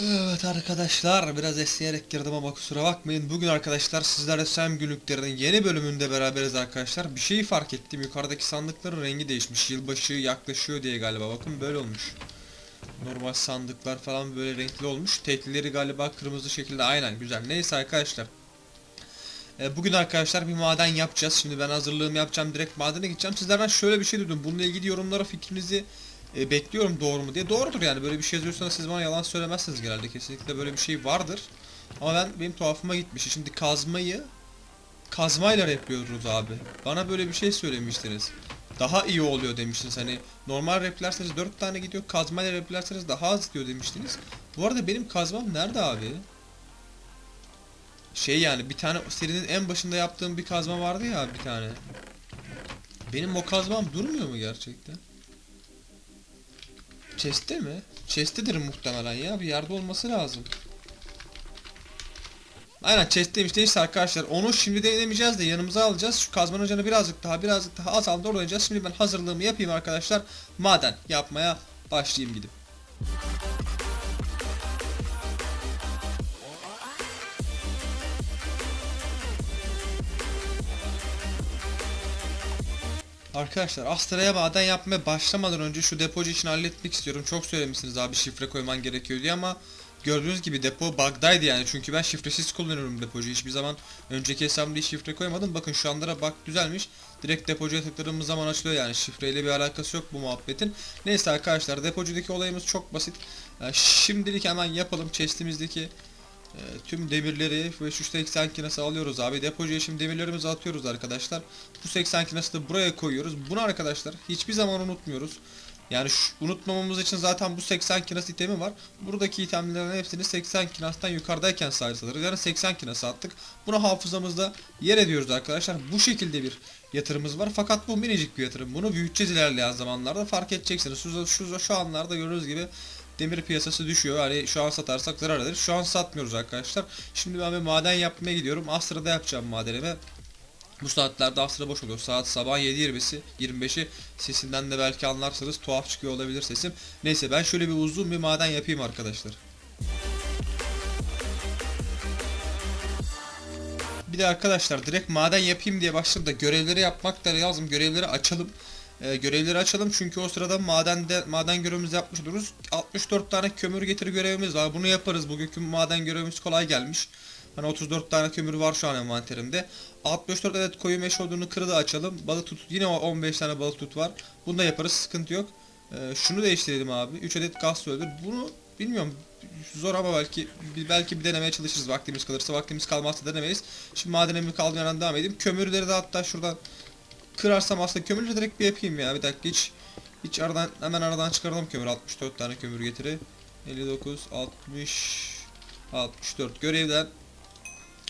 Evet arkadaşlar biraz esneyerek girdim ama kusura bakmayın. Bugün arkadaşlar sizlerle Sam günlüklerinin yeni bölümünde beraberiz arkadaşlar. Bir şeyi fark ettim. Yukarıdaki sandıkların rengi değişmiş. Yılbaşı yaklaşıyor diye galiba. Bakın böyle olmuş. Normal sandıklar falan böyle renkli olmuş. Teklileri galiba kırmızı şekilde aynen güzel. Neyse arkadaşlar. E, Bugün arkadaşlar bir maden yapacağız. Şimdi ben hazırlığımı yapacağım. Direkt madene gideceğim. Sizlerden şöyle bir şey duydum. Bununla ilgili yorumlara fikrinizi e, bekliyorum doğru mu diye. Doğrudur yani böyle bir şey yazıyorsanız siz bana yalan söylemezsiniz genelde. Kesinlikle böyle bir şey vardır. Ama ben benim tuhafıma gitmiş. Şimdi kazmayı kazmayla yapıyoruz abi. Bana böyle bir şey söylemiştiniz. Daha iyi oluyor demiştiniz. Hani normal replerseniz 4 tane gidiyor. Kazmayla replerseniz daha az gidiyor demiştiniz. Bu arada benim kazmam nerede abi? Şey yani bir tane serinin en başında yaptığım bir kazma vardı ya bir tane. Benim o kazmam durmuyor mu gerçekten? Chest'te mi? Chest'tedir muhtemelen ya. Bir yerde olması lazım. Aynen chest'teymiş. Neyse arkadaşlar onu şimdi denemeyeceğiz de yanımıza alacağız. Şu kazmanın canı birazcık daha birazcık daha azaldı oynayacağız. Şimdi ben hazırlığımı yapayım arkadaşlar. Maden yapmaya başlayayım gidip. Arkadaşlar Astra'ya maden yapmaya başlamadan önce şu depocu için halletmek istiyorum. Çok söylemişsiniz abi şifre koyman gerekiyor diye ama gördüğünüz gibi depo bug'daydı yani. Çünkü ben şifresiz kullanıyorum depocuyu. Hiçbir zaman önceki hesabımda hiç şifre koymadım. Bakın şu anlara bak düzelmiş. Direkt depocuya tıkladığımız zaman açılıyor yani. Şifreyle bir alakası yok bu muhabbetin. Neyse arkadaşlar depocudaki olayımız çok basit. Yani şimdilik hemen yapalım chest'imizdeki e, tüm demirleri ve şu 80 kinası alıyoruz abi. Depocuya şimdi demirlerimizi atıyoruz arkadaşlar. Bu 80 kinası da buraya koyuyoruz. Bunu arkadaşlar hiçbir zaman unutmuyoruz. Yani şu, unutmamamız için zaten bu 80 kinas itemi var. Buradaki itemlerin hepsini 80 kinastan yukarıdayken sayısı alırız. Yani 80 kinası attık. Bunu hafızamızda yer ediyoruz arkadaşlar. Bu şekilde bir yatırımımız var. Fakat bu minicik bir yatırım. Bunu büyüteceğiz ilerleyen zamanlarda fark edeceksiniz. Şu, şu, şu anlarda gördüğünüz gibi demir piyasası düşüyor. Hani şu an satarsak zarar ederiz. Şu an satmıyoruz arkadaşlar. Şimdi ben bir maden yapmaya gidiyorum. Astra'da yapacağım madenimi. Bu saatlerde Astra boş oluyor. Saat sabah 7.20'si 25'i sesinden de belki anlarsınız. Tuhaf çıkıyor olabilir sesim. Neyse ben şöyle bir uzun bir maden yapayım arkadaşlar. Bir de arkadaşlar direkt maden yapayım diye başladım da görevleri yapmak da lazım. Görevleri açalım. Ee, görevleri açalım çünkü o sırada madende maden görevimizi yapmış oluruz. 64 tane kömür getir görevimiz var. Bunu yaparız. Bugünkü maden görevimiz kolay gelmiş. Hani 34 tane kömür var şu an envanterimde. 64 adet koyu meşe odunu kırıda açalım. Balık tut yine 15 tane balık tut var. Bunu da yaparız. Sıkıntı yok. Ee, şunu değiştirelim abi. 3 adet gaz öldür. Bunu bilmiyorum zor ama belki belki bir denemeye çalışırız vaktimiz kalırsa. Vaktimiz kalmazsa denemeyiz. Şimdi madenimi kaldığı yerden devam edeyim. Kömürleri de hatta şuradan kırarsam aslında kömürleri direkt bir yapayım ya. Bir dakika hiç hiç aradan hemen aradan çıkaralım kömür. 64 tane kömür getiri. 59 60 64 görevden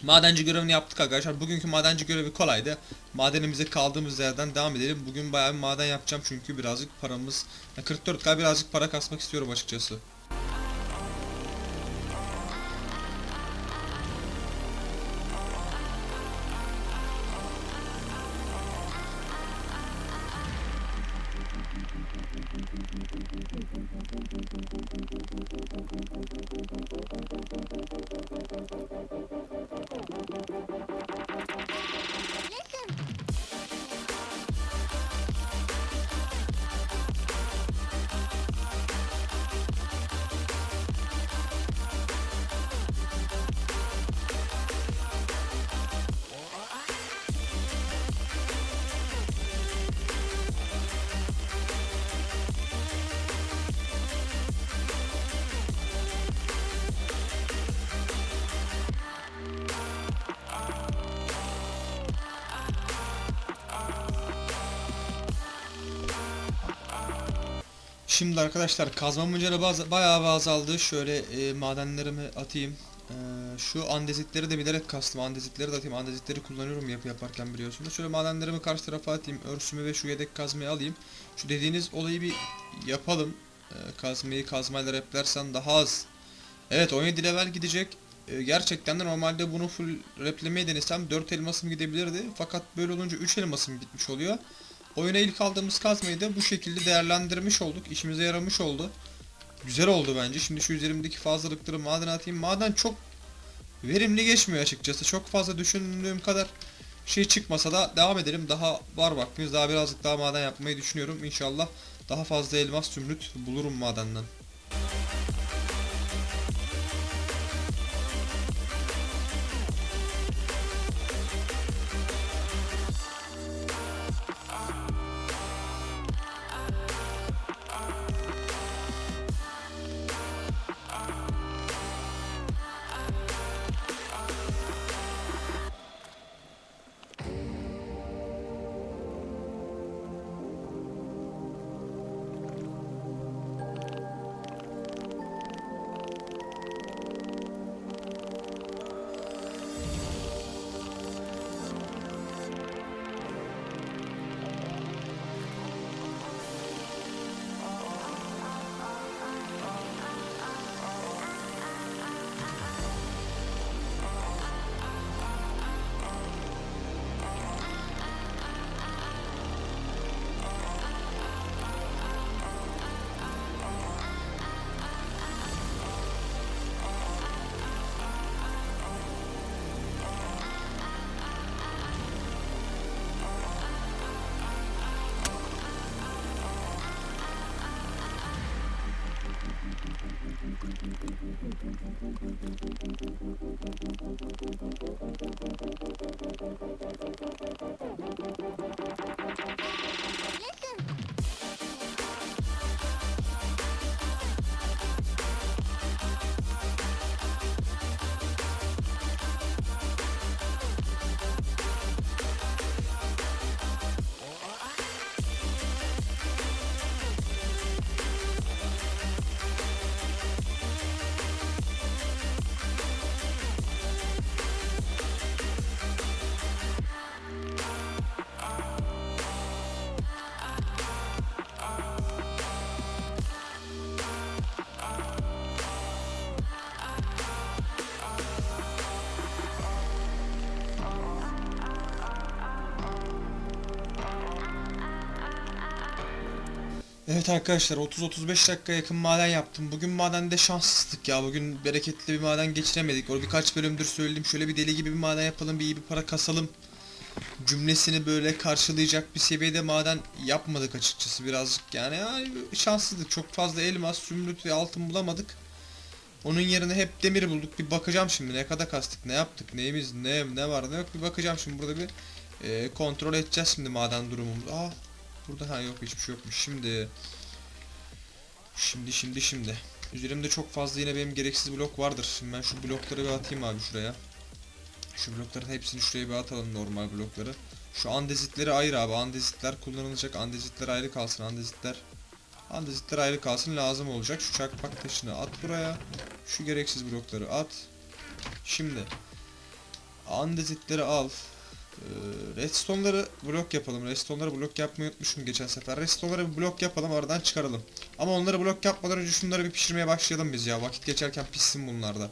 Madenci görevini yaptık arkadaşlar. Bugünkü madenci görevi kolaydı. Madenimize kaldığımız yerden devam edelim. Bugün bayağı bir maden yapacağım çünkü birazcık paramız... Yani 44k birazcık para kasmak istiyorum açıkçası. Şimdi arkadaşlar kazmamın canı bazı, bayağı bir azaldı. Şöyle e, madenlerimi atayım. E, şu andezitleri de bilerek kastım. Andezitleri de atayım. Andezitleri kullanıyorum yapı yaparken biliyorsunuz. Şöyle madenlerimi karşı tarafa atayım. Örsümü ve şu yedek kazmayı alayım. Şu dediğiniz olayı bir yapalım. E, kazmayı kazmayla replersen daha az. Evet 17 level gidecek. E, gerçekten de normalde bunu full replemeyi denesem 4 elmasım gidebilirdi. Fakat böyle olunca 3 elmasım gitmiş oluyor. Oyuna ilk aldığımız kazmayı da bu şekilde değerlendirmiş olduk. İşimize yaramış oldu. Güzel oldu bence. Şimdi şu üzerimdeki fazlalıkları madene atayım. Maden çok verimli geçmiyor açıkçası. Çok fazla düşündüğüm kadar şey çıkmasa da devam edelim. Daha var vaktimiz. Daha birazcık daha maden yapmayı düşünüyorum. İnşallah daha fazla elmas zümrüt bulurum madenden. Evet arkadaşlar 30-35 dakika yakın maden yaptım. Bugün madende şanssızlık ya. Bugün bereketli bir maden geçiremedik. O birkaç bölümdür söyledim. Şöyle bir deli gibi bir maden yapalım, bir iyi bir para kasalım. Cümlesini böyle karşılayacak bir seviyede maden yapmadık açıkçası birazcık. Yani, yani şanssızlık. Çok fazla elmas, zümrüt ve altın bulamadık. Onun yerine hep demir bulduk. Bir bakacağım şimdi ne kadar kastık, ne yaptık, neyimiz, ne ne var ne yok bir bakacağım şimdi burada bir e, kontrol edeceğiz şimdi maden durumumuzu. Aa Burada ha yok hiçbir şey yokmuş. Şimdi Şimdi şimdi şimdi. Üzerimde çok fazla yine benim gereksiz blok vardır. Şimdi ben şu blokları bir atayım abi şuraya. Şu blokların hepsini şuraya bir atalım normal blokları. Şu andezitleri ayır abi. Andezitler kullanılacak. Andezitler ayrı kalsın. Andezitler Andezitler ayrı kalsın lazım olacak. Şu çakmak taşını at buraya. Şu gereksiz blokları at. Şimdi andezitleri al. Ee, Redstone'ları blok yapalım. Redstone'ları blok yapmayı unutmuşum geçen sefer. Redstone'ları bir blok yapalım aradan çıkaralım. Ama onları blok yapmadan önce şunları bir pişirmeye başlayalım biz ya. Vakit geçerken pişsin bunlarda.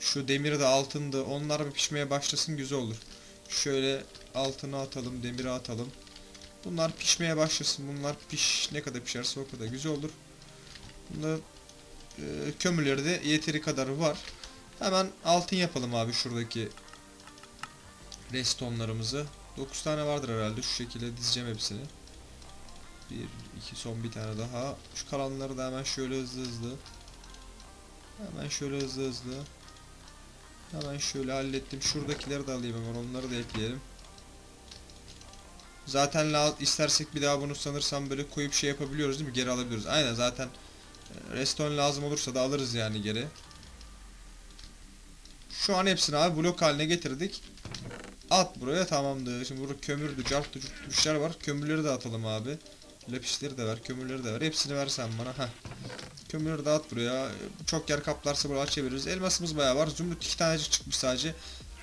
Şu demiri de altındı. Onlar bir pişmeye başlasın güzel olur. Şöyle altını atalım, demiri atalım. Bunlar pişmeye başlasın. Bunlar piş ne kadar pişerse o kadar güzel olur. Bunlar e, kömürleri de yeteri kadar var. Hemen altın yapalım abi şuradaki Restonlarımızı. 9 tane vardır herhalde. Şu şekilde dizeceğim hepsini. 1, 2, son bir tane daha. Şu kalanları da hemen şöyle hızlı hızlı. Hemen şöyle hızlı hızlı. Hemen şöyle hallettim. Şuradakileri de alayım hemen. Onları da ekleyelim. Zaten istersek bir daha bunu sanırsam böyle koyup şey yapabiliyoruz değil mi? Geri alabiliyoruz. Aynen zaten e, Reston lazım olursa da alırız yani geri. Şu an hepsini abi blok haline getirdik. At buraya tamamdır. Şimdi burada kömürdü, carttı, bir var. Kömürleri de atalım abi. Lapisleri de ver, kömürleri de ver. Hepsini versen bana. Heh. Kömürleri de at buraya. Çok yer kaplarsa buraya açabiliriz. Elmasımız bayağı var. Zümrüt iki tanecik çıkmış sadece.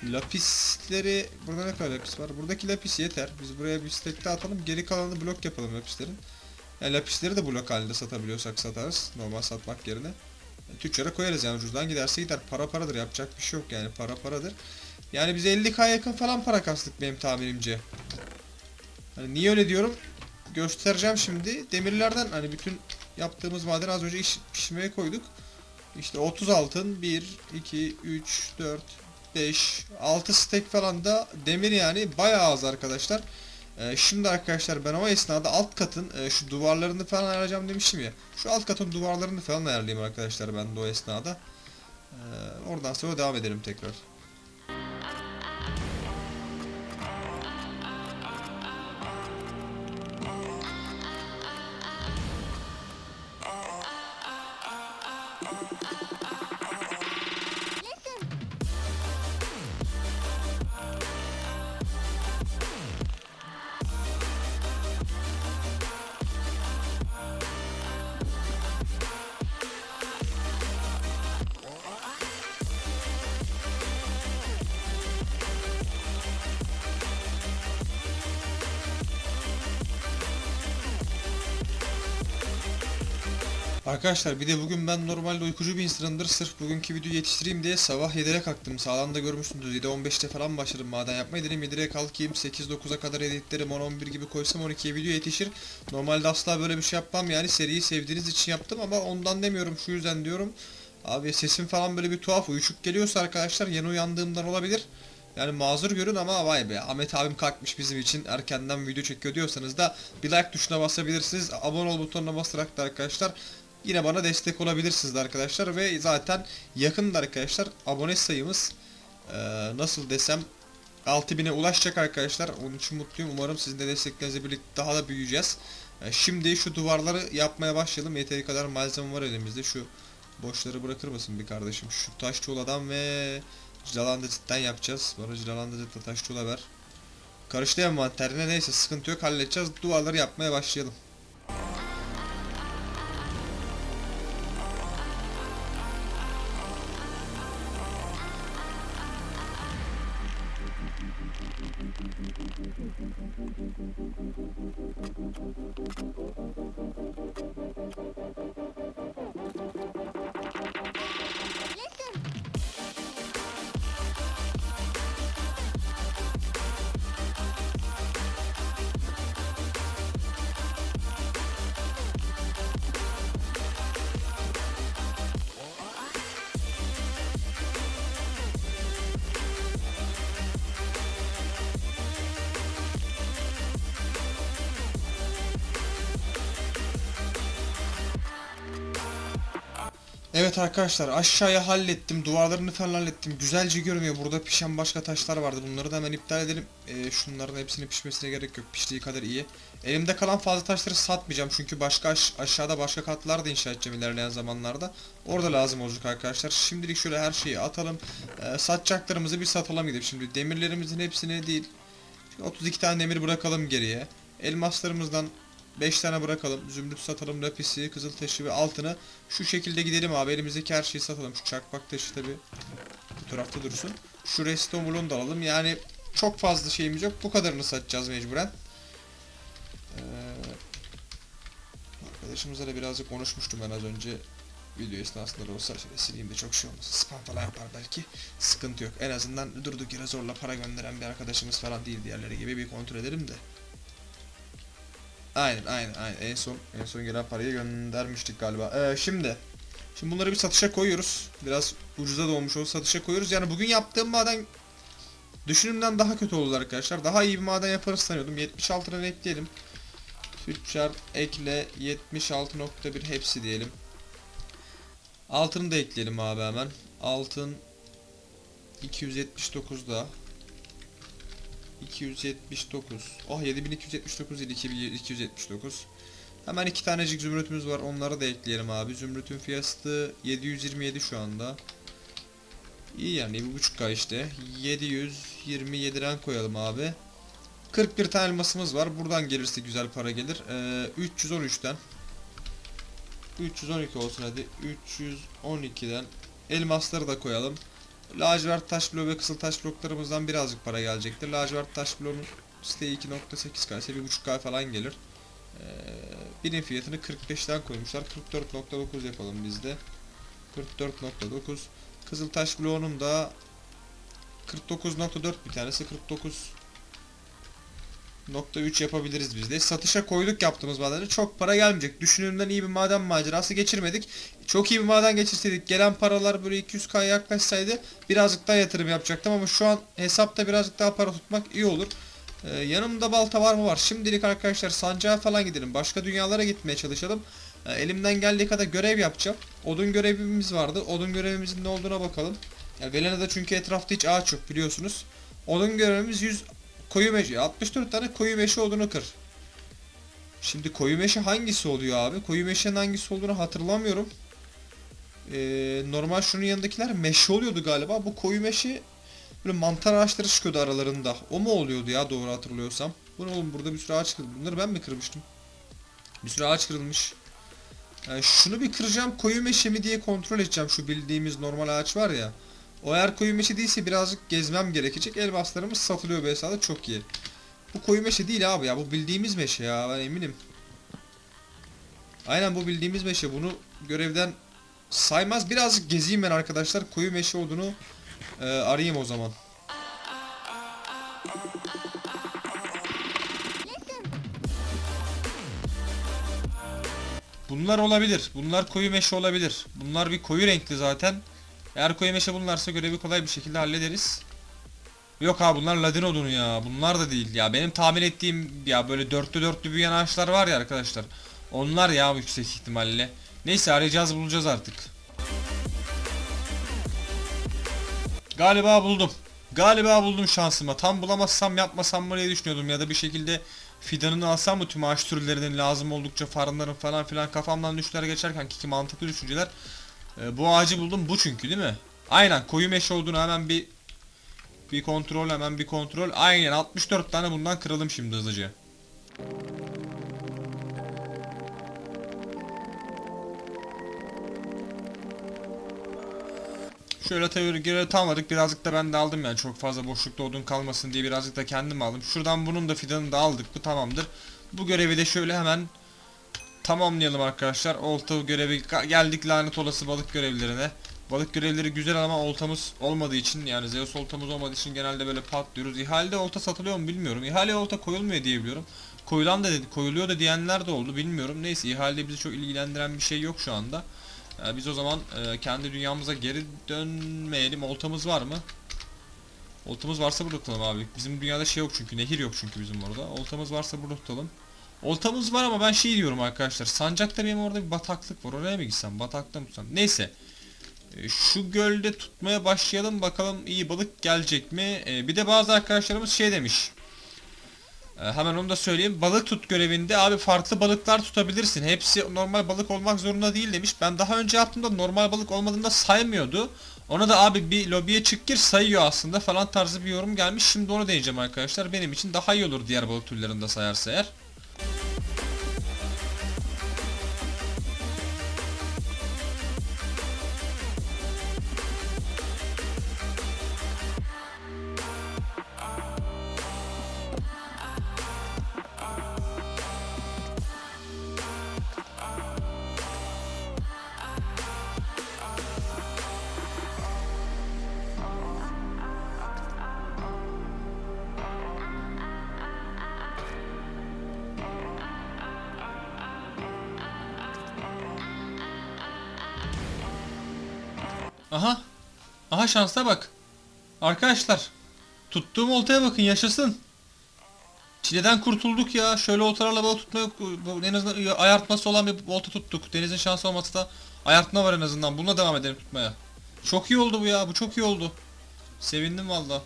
Lapisleri... Burada ne kadar lapis var? Buradaki lapis yeter. Biz buraya bir stack de atalım. Geri kalanını blok yapalım lapislerin. Yani lapisleri de blok halinde satabiliyorsak satarız. Normal satmak yerine. Tüccara koyarız yani ucuzdan giderse gider. Para paradır yapacak bir şey yok yani para paradır. Yani biz 50k yakın falan para kastık benim tahminimce. Hani niye öyle diyorum? Göstereceğim şimdi. Demirlerden hani bütün yaptığımız madeni az önce iş, pişirmeye koyduk. İşte 30 altın 1, 2, 3, 4, 5, 6 stek falan da demir yani bayağı az arkadaşlar. Ee, şimdi arkadaşlar ben o esnada alt katın e, şu duvarlarını falan ayarlayacağım demiştim ya. Şu alt katın duvarlarını falan ayarlayayım arkadaşlar ben de o esnada. Ee, oradan sonra devam edelim tekrar. Arkadaşlar bir de bugün ben normalde uykucu bir insanımdır. Sırf bugünkü videoyu yetiştireyim diye sabah 7'de kalktım. Sağdan da görmüşsünüz 7.15'te falan başladım maden yapmaya. Dedim 7'de kalkayım 8-9'a kadar editlerim 10-11 gibi koysam 12'ye video yetişir. Normalde asla böyle bir şey yapmam yani seriyi sevdiğiniz için yaptım ama ondan demiyorum şu yüzden diyorum. Abi sesim falan böyle bir tuhaf uyuşuk geliyorsa arkadaşlar yeni uyandığımdan olabilir. Yani mazur görün ama vay be Ahmet abim kalkmış bizim için erkenden video çekiyor diyorsanız da bir like tuşuna basabilirsiniz. Abone ol butonuna basarak da arkadaşlar yine bana destek olabilirsiniz arkadaşlar ve zaten yakında arkadaşlar abone sayımız eee, nasıl desem 6000'e ulaşacak arkadaşlar. Onun için mutluyum. Umarım sizin de desteklerinizle birlikte daha da büyüyeceğiz. E, Şimdi şu duvarları yapmaya başlayalım. Yeteri kadar malzeme var elimizde. Şu boşları bırakır mısın bir kardeşim? Şu taş tuğladan ve cilalandızitten yapacağız. Bana cilalandızıtla taş tuğla ver. Karıştı envanterine neyse sıkıntı yok halledeceğiz. Duvarları yapmaya başlayalım. Evet arkadaşlar aşağıya hallettim. Duvarlarını falan hallettim. Güzelce görünüyor. Burada pişen başka taşlar vardı. Bunları da hemen iptal edelim. Ee, şunların hepsinin pişmesine gerek yok. Piştiği kadar iyi. Elimde kalan fazla taşları satmayacağım. Çünkü başka aş- aşağıda başka katlar da inşa edeceğim ilerleyen zamanlarda. Orada lazım olacak arkadaşlar. Şimdilik şöyle her şeyi atalım. Ee, satacaklarımızı bir satalım gidip. Şimdi demirlerimizin hepsini değil. Şimdi 32 tane demir bırakalım geriye. Elmaslarımızdan 5 tane bırakalım. Zümrüt satalım, lapisi, kızıltaşı ve altını. Şu şekilde gidelim abi. Elimizdeki her şeyi satalım. Şu çakmak taşı tabi bu tarafta dursun. Şu restomulunu da alalım. Yani çok fazla şeyimiz yok. Bu kadarını satacağız mecburen. Ee, arkadaşımızla da birazcık konuşmuştum ben az önce. Video esnasında da olsa şöyle sileyim de çok şey olmasın. Spam falan yapar belki. Sıkıntı yok. En azından durduk yere zorla para gönderen bir arkadaşımız falan değil diğerleri gibi bir kontrol edelim de. Aynen aynen aynen en son en son gelen parayı göndermiştik galiba. Ee, şimdi şimdi bunları bir satışa koyuyoruz. Biraz ucuza da olmuş olsa satışa koyuyoruz. Yani bugün yaptığım maden düşünümden daha kötü oldu arkadaşlar. Daha iyi bir maden yaparız sanıyordum. 76 lira ekleyelim. Tüccar ekle 76.1 hepsi diyelim. Altını da ekleyelim abi hemen. Altın 279 da 279. Oh 7279 değil 2279. Hemen iki tanecik zümrütümüz var. Onları da ekleyelim abi. Zümrütün fiyatı 727 şu anda. İyi yani 1.5K işte. 727'den koyalım abi. 41 tane elmasımız var. Buradan gelirse güzel para gelir. Ee, 313'ten 312 olsun hadi. 312'den elmasları da koyalım. Lacivert taş bloğu ve kısıl taş bloklarımızdan birazcık para gelecektir. Lacivert taş bloğunun siteyi 2.8K ise 1.5K falan gelir. Ee, birim fiyatını 45'ten koymuşlar. 44.9 yapalım biz de. 44.9 Kızıl taş bloğunun da 49.4 bir tanesi 49 Nokta 3 yapabiliriz biz de. Satışa koyduk yaptığımız madenleri. Çok para gelmeyecek. Düşündüğümden iyi bir maden macerası geçirmedik. Çok iyi bir maden geçirseydik gelen paralar böyle 200k yaklaşsaydı birazcık daha yatırım yapacaktım ama şu an hesapta birazcık daha para tutmak iyi olur. Ee, yanımda balta var mı var. Şimdilik arkadaşlar sancağa falan gidelim. Başka dünyalara gitmeye çalışalım. Ee, elimden geldiği kadar görev yapacağım. Odun görevimiz vardı. Odun görevimizin ne olduğuna bakalım. Ya Velena'da çünkü etrafta hiç ağaç yok biliyorsunuz. Odun görevimiz 100 koyu meşe. 64 tane koyu meşe odunu kır. Şimdi koyu meşe hangisi oluyor abi? Koyu meşenin hangisi olduğunu hatırlamıyorum. Ee, normal şunun yanındakiler meşe oluyordu galiba. Bu koyu meşe böyle mantar ağaçları çıkıyordu aralarında. O mu oluyordu ya doğru hatırlıyorsam? Bu ne oğlum burada bir sürü ağaç kırıldı. Bunları ben mi kırmıştım? Bir sürü ağaç kırılmış. Yani şunu bir kıracağım koyu meşe mi diye kontrol edeceğim şu bildiğimiz normal ağaç var ya. O eğer koyu meşe değilse birazcık gezmem gerekecek. Elmaslarımız satılıyor bu hesabda çok iyi. Bu koyu meşe değil abi ya bu bildiğimiz meşe ya ben eminim. Aynen bu bildiğimiz meşe bunu görevden saymaz. Birazcık gezeyim ben arkadaşlar. Koyu meşe olduğunu e, arayayım o zaman. Bunlar olabilir. Bunlar koyu meşe olabilir. Bunlar bir koyu renkli zaten. Eğer koyu meşe bunlarsa görevi kolay bir şekilde hallederiz. Yok abi bunlar ladin odunu ya. Bunlar da değil ya. Benim tahmin ettiğim ya böyle dörtlü dörtlü büyüyen ağaçlar var ya arkadaşlar. Onlar ya yüksek ihtimalle. Neyse arayacağız bulacağız artık. Galiba buldum. Galiba buldum şansıma. Tam bulamazsam yapmasam mı diye düşünüyordum ya da bir şekilde fidanını alsam mı tüm ağaç türlerinin lazım oldukça farmların falan filan kafamdan düşler geçerken ki mantıklı düşünceler. Ee, bu ağacı buldum bu çünkü değil mi? Aynen koyu meşe olduğunu hemen bir bir kontrol hemen bir kontrol. Aynen 64 tane bundan kıralım şimdi hızlıca. Şöyle tabii görev tamamladık. Birazcık da ben de aldım yani. Çok fazla boşlukta odun kalmasın diye birazcık da kendim aldım. Şuradan bunun da fidanını da aldık. Bu tamamdır. Bu görevi de şöyle hemen tamamlayalım arkadaşlar. Olta görevi geldik lanet olası balık görevlerine. Balık görevleri güzel ama oltamız olmadığı için yani Zeus oltamız olmadığı için genelde böyle patlıyoruz. İhalede olta satılıyor mu bilmiyorum. İhaleye olta koyulmuyor diye biliyorum. Koyulan da dedi, koyuluyor da diyenler de oldu bilmiyorum. Neyse ihalede bizi çok ilgilendiren bir şey yok şu anda. Ee, biz o zaman e, kendi dünyamıza geri dönmeyelim. Oltamız var mı? Oltamız varsa burada tutalım abi. Bizim dünyada şey yok çünkü. Nehir yok çünkü bizim orada. Oltamız varsa burada tutalım. Oltamız var ama ben şey diyorum arkadaşlar. Sancakta benim orada bir bataklık var. Oraya mı gitsem? Batakta mı tutsam? Neyse. E, Şu gölde tutmaya başlayalım. Bakalım iyi balık gelecek mi? E, bir de bazı arkadaşlarımız şey demiş. E, hemen onu da söyleyeyim. Balık tut görevinde abi farklı balıklar tutabilirsin. Hepsi normal balık olmak zorunda değil demiş. Ben daha önce yaptığımda normal balık olmadığında saymıyordu. Ona da abi bir lobiye çık gir sayıyor aslında falan tarzı bir yorum gelmiş. Şimdi onu deneyeceğim arkadaşlar. Benim için daha iyi olur diğer balık türlerinde sayarsa eğer. Şansa bak. Arkadaşlar. Tuttuğum oltaya bakın yaşasın. Çileden kurtulduk ya. Şöyle oltalarla balık tutma yok. En azından ayartması olan bir olta tuttuk. Denizin şansı olmasa da ayartma var en azından. Bununla devam edelim tutmaya. Çok iyi oldu bu ya. Bu çok iyi oldu. Sevindim valla.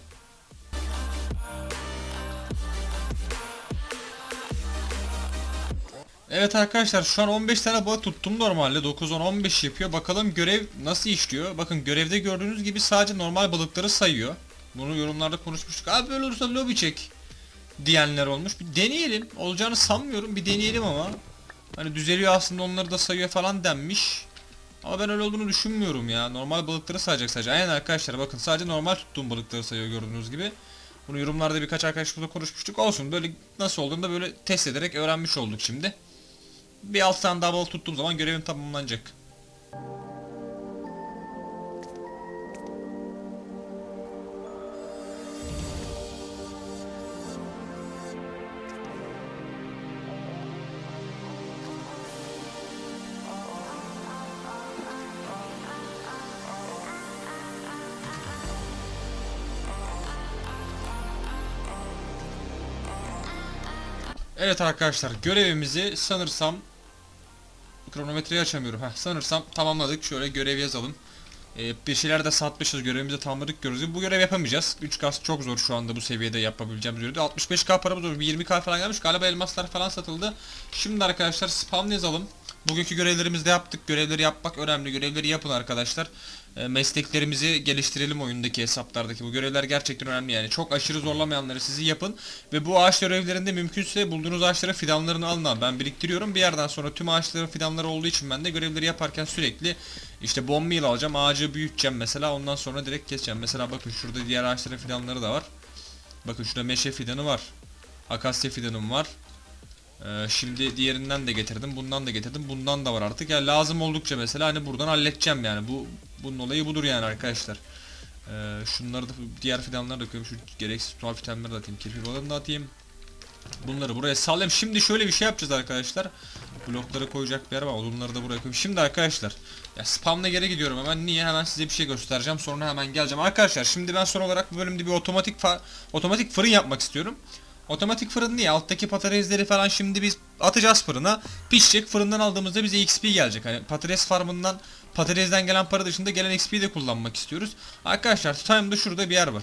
Evet arkadaşlar şu an 15 tane balık tuttum normalde 9 10 15 yapıyor. Bakalım görev nasıl işliyor? Bakın görevde gördüğünüz gibi sadece normal balıkları sayıyor. Bunu yorumlarda konuşmuştuk. Abi böyle olursa lobi çek diyenler olmuş. Bir deneyelim. Olacağını sanmıyorum. Bir deneyelim ama. Hani düzeliyor aslında onları da sayıyor falan denmiş. Ama ben öyle olduğunu düşünmüyorum ya. Normal balıkları sayacak sadece. Aynen arkadaşlar bakın sadece normal tuttuğum balıkları sayıyor gördüğünüz gibi. Bunu yorumlarda birkaç arkadaşımızla konuşmuştuk. Olsun böyle nasıl olduğunu da böyle test ederek öğrenmiş olduk şimdi bir alt tane daha balık tuttuğum zaman görevim tamamlanacak. Evet arkadaşlar görevimizi sanırsam kronometreyi açamıyorum. Heh, sanırsam tamamladık. Şöyle görev yazalım. Ee, bir şeyler de satmışız görevimizi tamamladık görürüz. Bu görev yapamayacağız. 3 gaz çok zor şu anda bu seviyede yapabileceğimiz görevde. 65k paramız olur. 20k falan gelmiş. Galiba elmaslar falan satıldı. Şimdi arkadaşlar spam yazalım. Bugünkü görevlerimizi de yaptık. Görevleri yapmak önemli. Görevleri yapın arkadaşlar. E, mesleklerimizi geliştirelim oyundaki hesaplardaki. Bu görevler gerçekten önemli yani. Çok aşırı zorlamayanları sizi yapın. Ve bu ağaç görevlerinde mümkünse bulduğunuz ağaçların fidanlarını alın abi. Ben biriktiriyorum. Bir yerden sonra tüm ağaçların fidanları olduğu için ben de görevleri yaparken sürekli işte bomb meal alacağım. Ağacı büyüteceğim mesela. Ondan sonra direkt keseceğim. Mesela bakın şurada diğer ağaçların fidanları da var. Bakın şurada meşe fidanı var. Akasya fidanım var. Ee, şimdi diğerinden de getirdim. Bundan da getirdim. Bundan da var artık. Yani lazım oldukça mesela hani buradan halledeceğim yani. Bu bunun olayı budur yani arkadaşlar. Ee, şunları da diğer fidanları da koyayım. Şu gereksiz tuhaf fidanları da atayım. Kirpi balığını da atayım. Bunları buraya sallayayım. Şimdi şöyle bir şey yapacağız arkadaşlar. Blokları koyacak bir yer var. Odunları da buraya koyayım. Şimdi arkadaşlar. Ya spamla geri gidiyorum hemen. Niye? Hemen size bir şey göstereceğim. Sonra hemen geleceğim. Arkadaşlar şimdi ben son olarak bu bölümde bir otomatik otomatik fırın yapmak istiyorum. Otomatik fırın niye? Alttaki patatesleri falan şimdi biz atacağız fırına. Pişecek. Fırından aldığımızda bize XP gelecek. Hani patates farmından patatesden gelen para dışında gelen XP'yi de kullanmak istiyoruz. Arkadaşlar Time'da şurada bir yer var.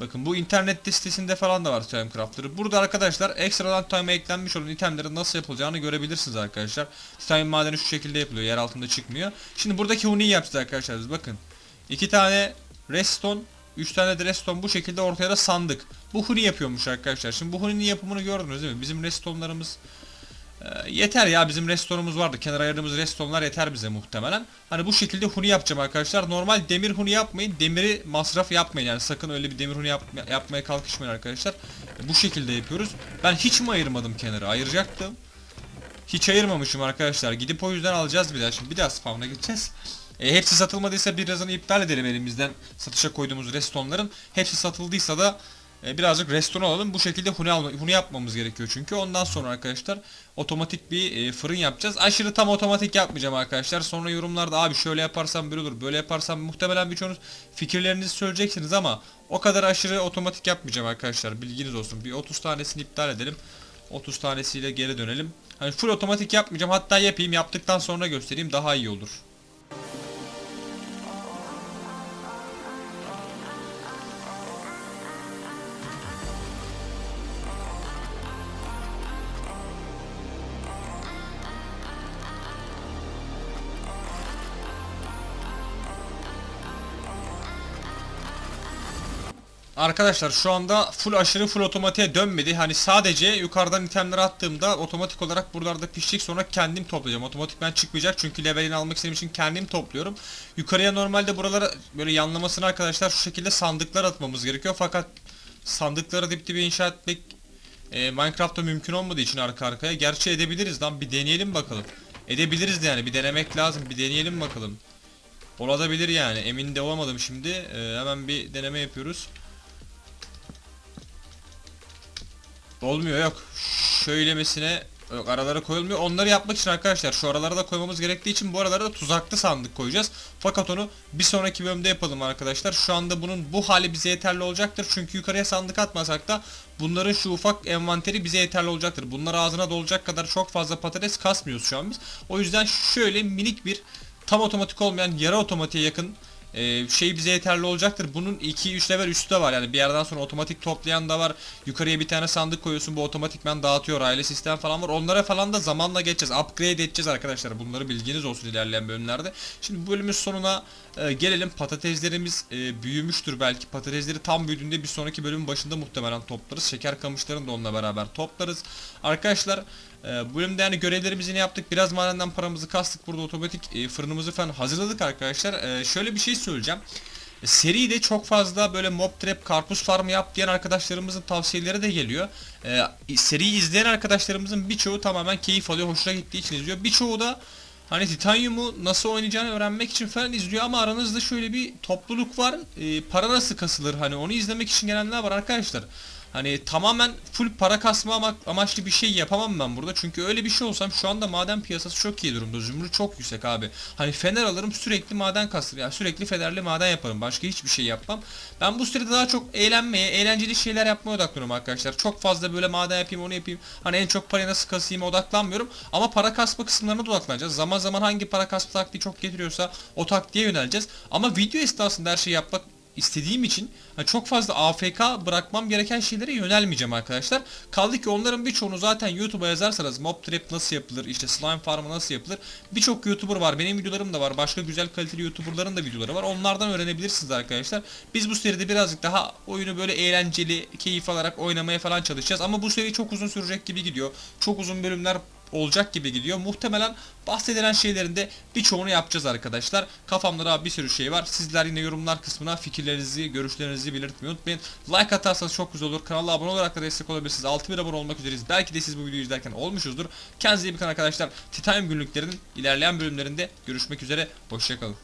Bakın bu internet sitesinde falan da var Time Craft'ları. Burada arkadaşlar ekstradan Time'a eklenmiş olan itemlerin nasıl yapılacağını görebilirsiniz arkadaşlar. Time madeni şu şekilde yapılıyor. Yer altında çıkmıyor. Şimdi buradaki huniyi yapacağız arkadaşlar bakın. iki tane redstone 3 tane de redstone bu şekilde ortaya da sandık. Bu huni yapıyormuş arkadaşlar. Şimdi bu huninin yapımını gördünüz değil mi? Bizim redstone'larımız e, yeter ya bizim restoranımız vardı. Kenar ayırdığımız restoranlar yeter bize muhtemelen. Hani bu şekilde huni yapacağım arkadaşlar. Normal demir huni yapmayın. Demiri masraf yapmayın. Yani sakın öyle bir demir huni yap yapmaya kalkışmayın arkadaşlar. E, bu şekilde yapıyoruz. Ben hiç mi ayırmadım kenarı? Ayıracaktım. Hiç ayırmamışım arkadaşlar. Gidip o yüzden alacağız bir daha. Şimdi bir daha spawn'a gideceğiz. E, hepsi satılmadıysa birazını iptal edelim elimizden satışa koyduğumuz restonların. Hepsi satıldıysa da e, birazcık restoran alalım. Bu şekilde huni, alma, huni yapmamız gerekiyor çünkü. Ondan sonra arkadaşlar otomatik bir e, fırın yapacağız. Aşırı tam otomatik yapmayacağım arkadaşlar. Sonra yorumlarda abi şöyle yaparsam böyle olur, böyle yaparsam muhtemelen birçoğunuz fikirlerinizi söyleyeceksiniz ama o kadar aşırı otomatik yapmayacağım arkadaşlar. Bilginiz olsun. Bir 30 tanesini iptal edelim. 30 tanesiyle geri dönelim. Hani full otomatik yapmayacağım. Hatta yapayım. Yaptıktan sonra göstereyim. Daha iyi olur. Arkadaşlar şu anda full aşırı full otomatiğe dönmedi. Hani sadece yukarıdan itemleri attığımda otomatik olarak buralarda pişecek sonra kendim toplayacağım. Otomatikten çıkmayacak çünkü levelini almak istediğim için kendim topluyorum. Yukarıya normalde buralara böyle yanlamasını arkadaşlar şu şekilde sandıklar atmamız gerekiyor. Fakat sandıkları dip dibe inşa etmek e, Minecraft'ta mümkün olmadığı için arka arkaya. Gerçi edebiliriz lan bir deneyelim bakalım. Edebiliriz de yani bir denemek lazım bir deneyelim bakalım. Olabilir yani emin de olamadım şimdi. E, hemen bir deneme yapıyoruz. Olmuyor yok. Şöylemesine aralara koyulmuyor. Onları yapmak için arkadaşlar şu aralara da koymamız gerektiği için bu aralara da tuzaklı sandık koyacağız. Fakat onu bir sonraki bölümde yapalım arkadaşlar. Şu anda bunun bu hali bize yeterli olacaktır. Çünkü yukarıya sandık atmasak da bunların şu ufak envanteri bize yeterli olacaktır. Bunlar ağzına dolacak kadar çok fazla patates kasmıyoruz şu an biz. O yüzden şöyle minik bir tam otomatik olmayan yarı otomatiğe yakın e, şey bize yeterli olacaktır. Bunun 2-3 level üstü de var. Yani bir yerden sonra otomatik toplayan da var. Yukarıya bir tane sandık koyuyorsun. Bu otomatikmen dağıtıyor. Aile sistem falan var. Onlara falan da zamanla geçeceğiz. Upgrade edeceğiz arkadaşlar. Bunları bilginiz olsun ilerleyen bölümlerde. Şimdi bu bölümün sonuna e, gelelim. Patateslerimiz e, büyümüştür belki. Patatesleri tam büyüdüğünde bir sonraki bölümün başında muhtemelen toplarız. Şeker kamışlarını da onunla beraber toplarız. Arkadaşlar e, bölümde yani görevlerimizi ne yaptık? Biraz madenden paramızı kastık. Burada otomatik e, fırınımızı falan hazırladık arkadaşlar. E, şöyle bir şey söyleyeceğim. E, seride çok fazla böyle mob trap, karpuz farmı yap diyen arkadaşlarımızın tavsiyeleri de geliyor. E, seriyi izleyen arkadaşlarımızın birçoğu tamamen keyif alıyor, hoşuna gittiği için izliyor. Birçoğu da hani Titanium'u nasıl oynayacağını öğrenmek için falan izliyor ama aranızda şöyle bir topluluk var. E, para nasıl kasılır hani onu izlemek için gelenler var arkadaşlar. Hani tamamen full para kasma ama- amaçlı bir şey yapamam ben burada. Çünkü öyle bir şey olsam şu anda maden piyasası çok iyi durumda. Zümrüt çok yüksek abi. Hani fener alırım sürekli maden kasırım. Yani sürekli fenerli maden yaparım. Başka hiçbir şey yapmam. Ben bu sürede daha çok eğlenmeye, eğlenceli şeyler yapmaya odaklanıyorum arkadaşlar. Çok fazla böyle maden yapayım, onu yapayım. Hani en çok parayı nasıl kasayım odaklanmıyorum. Ama para kasma kısımlarına da odaklanacağız. Zaman zaman hangi para kasma taktiği çok getiriyorsa o taktiğe yöneleceğiz. Ama video esnasında her şeyi yapmak istediğim için hani çok fazla AFK bırakmam gereken şeylere yönelmeyeceğim arkadaşlar. Kaldı ki onların birçoğunu zaten YouTube'a yazarsanız mob trap nasıl yapılır, işte slime farmı nasıl yapılır. Birçok YouTuber var. Benim videolarım da var. Başka güzel kaliteli YouTuber'ların da videoları var. Onlardan öğrenebilirsiniz arkadaşlar. Biz bu seride birazcık daha oyunu böyle eğlenceli, keyif alarak oynamaya falan çalışacağız. Ama bu seri çok uzun sürecek gibi gidiyor. Çok uzun bölümler olacak gibi gidiyor. Muhtemelen bahsedilen şeylerin de birçoğunu yapacağız arkadaşlar. Kafamda daha bir sürü şey var. Sizler yine yorumlar kısmına fikirlerinizi, görüşlerinizi belirtmeyi unutmayın. Like atarsanız çok güzel olur. Kanala abone olarak da destek olabilirsiniz. 6000 abone olmak üzereyiz. Belki de siz bu videoyu izlerken olmuşuzdur. Kendinize iyi bakın arkadaşlar. Titanium günlüklerinin ilerleyen bölümlerinde görüşmek üzere. Hoşçakalın.